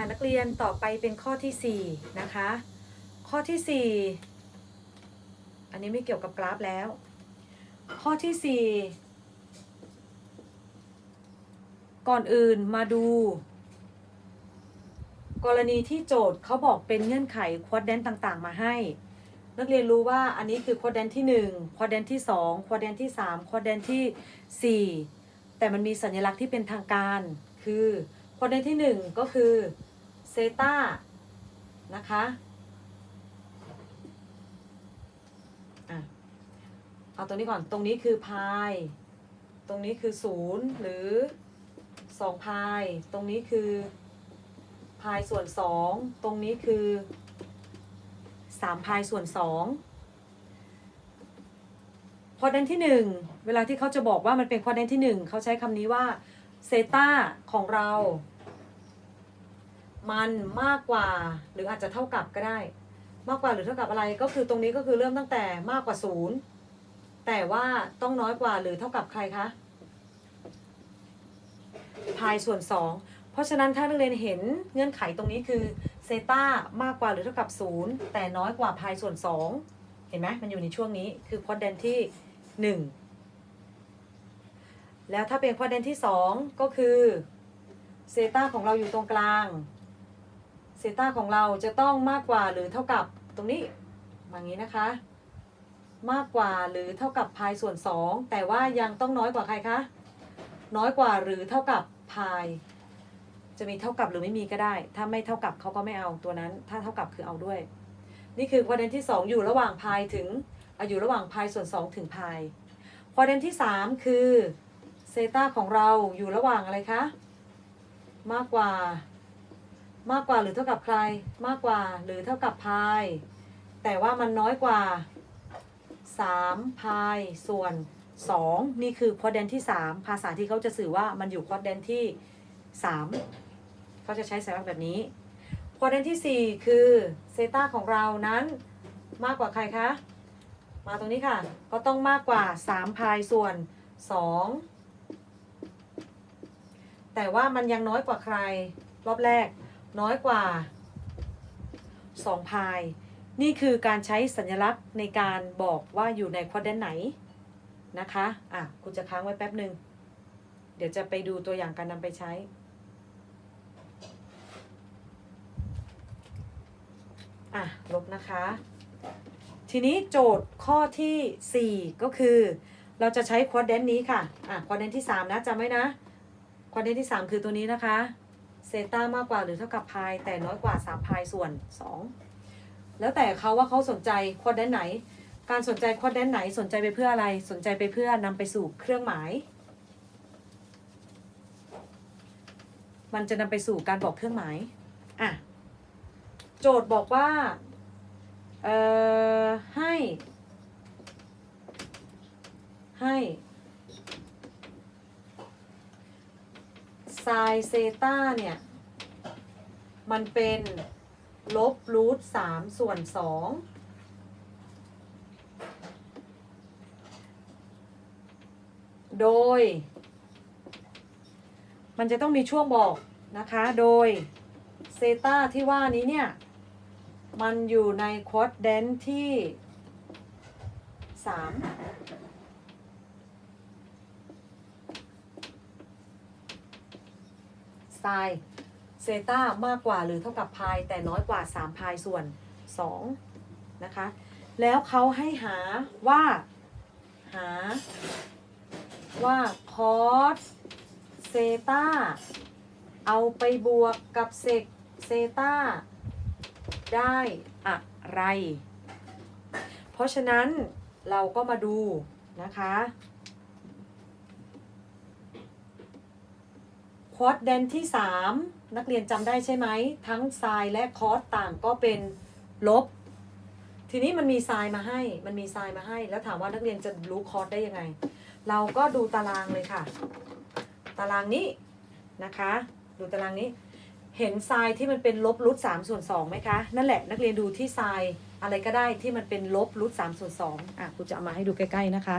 อ่านักเรียนต่อไปเป็นข้อที่ 4 นะคะ ข้อที่ 4 อันนี้ไม่เกี่ยวกับกราฟแล้ว ข้อที่ 4 ก่อนอื่นมาดู กรณีที่โจทย์เขาบอกเป็นเงื่อนไขควอดแดนต่างๆ มาให้ นักเรียนรู้ว่าอันนี้คือควอดแดนที่1ควอดแดนที่2ควอดแดนที่3ควอดแดนที่ 4 แต่มันมีสัญลักษณ์ที่เป็นทางการคือควอดแดนที่ 1 ก็คือ เซตานะคะเอาตรงนี้ก่อน ตรงนี้คือพาย ตรงนี้คือ0หรือ2พาย ตรงนี้คือพายส่วน2ตรงนี้คือ3พายส่วน2ควอดแดนที่1เวลาที่เขาจะบอกว่ามันเป็นควอดแดนที่1เขาใช้คำนี้ว่าเซตาของเรา มันมากกว่า หรืออาจจะเท่ากับก็ได้ มากกว่าหรือเท่ากับอะไรก็คือตรงนี้ก็คือเริ่มตั้งแต่มากกว่า0แต่ว่าต้องน้อยกว่าหรือเท่ากับใครคะพายส่วน2เพราะฉะนั้นถ้านักเรียนเห็นเงื่อนไขตรงนี้คือเซตามากกว่าหรือเท่ากับ0แต่น้อยกว่าพายส่วน2เห็นไหมมันอยู่ในช่วงนี้คือควอดแดนที่1แล้วถ้าเป็นควอดแดนที่2ก็คือเซตาของเราอยู่ตรงกลาง เซตาของเราจะต้องมากกว่าหรือเท่ากับตรงนี้อย่างนี้นะคะ มากกว่าหรือเท่ากับพายส่วน 2 แต่ว่ายังต้องน้อยกว่าใครคะน้อยกว่าหรือเท่ากับพาย จะมีเท่ากับหรือไม่มีก็ได้ ถ้าไม่เท่ากับเขาก็ไม่เอาตัวนั้น ถ้าเท่ากับคือเอาด้วย นี่คือประเด็นที่ 2 อยู่ระหว่างพายถึงอยู่ระหว่างพายส่วน 2 ถึงพายประเด็นที่ 3 คือเซตาของเราอยู่ระหว่างอะไรคะมากกว่า มากกว่าหรือเท่ากับใคร มากกว่าหรือเท่ากับพาย แต่ว่ามันน้อยกว่า 3 พายส่วน 2 นี่คือควอดแดนที่ 3 ภาษาที่เขาจะสื่อว่ามันอยู่ควอดแดนที่ 3 เขาจะใช้สัญลักษณ์แบบนี้ควอดแดนที่ 4 คือเซตาของเรานั้นมากกว่าใครคะ มาตรงนี้ค่ะ ก็ต้องมากกว่า 3 พายส่วน 2 แต่ว่ามันยังน้อยกว่าใครรอบแรก น้อยกว่า 2 พาย นี่คือการใช้สัญลักษณ์ในการบอกว่าอยู่ในควอดแดนไหนนะคะอะคุณจะค้างไว้แป๊บหนึ่งเดี๋ยวจะไปดูตัวอย่างการนำไปใช้อะลบนะคะ ทีนี้โจทย์ข้อที่ 4 ก็คือ เราจะใช้ควอดแดนนี้ค่ะอะควอดแดนที่ 3 นะจำไว้นะควอดแดนที่ 3 คือตัวนี้นะคะ เซต้ามากกว่าหรือเท่ากับพายแต่น้อยกว่า3พายส่วน 2 แล้วแต่เขาว่าเขาสนใจควอดแดนไหน การสนใจควอดแดนไหนสนใจไปเพื่ออะไรสนใจไปเพื่อนำไปสู่เครื่องหมาย มันจะนำไปสู่การบอกเครื่องหมายอะโจทย์บอกว่าเอ่อให้ ให้ ไซเซตาเนี่ย มันเป็นลบรูทสามส่วนสองโดย มันจะต้องมีช่วงบอกนะคะ โดยเซตาที่ว่านี้เนี่ย มันอยู่ในควอดแดนที่สาม ไซเซต้ามากกว่าหรือเท่ากับพายแต่น้อยกว่า3พายส่วน2นะคะ แล้วเขาให้หาว่า หา ว่าคอสเซต้าเอาไปบวกกับเซกเซต้าได้อะไร เพราะฉะนั้นเราก็มาดูนะคะ ควอดแดนที่ 3 นักเรียนจำได้ใช่ไหม ทั้งไซน์และคอสต่างก็เป็นลบ ทีนี้มันมีไซน์มาให้ มันมีไซน์มาให้ แล้วถามว่านักเรียนจะรู้คอสได้ยังไง เราก็ดูตารางเลยค่ะ ตารางนี้นะคะ ดูตารางนี้ เห็นไซน์ที่มันเป็นลบรูทสามส่วนสองไหมคะ นั่นแหละนักเรียนดูที่ไซน์อะไรก็ได้ที่มันเป็นลบรูทสามส่วนสองอะคุณจะเอามาให้ดูใกล้ๆนะคะ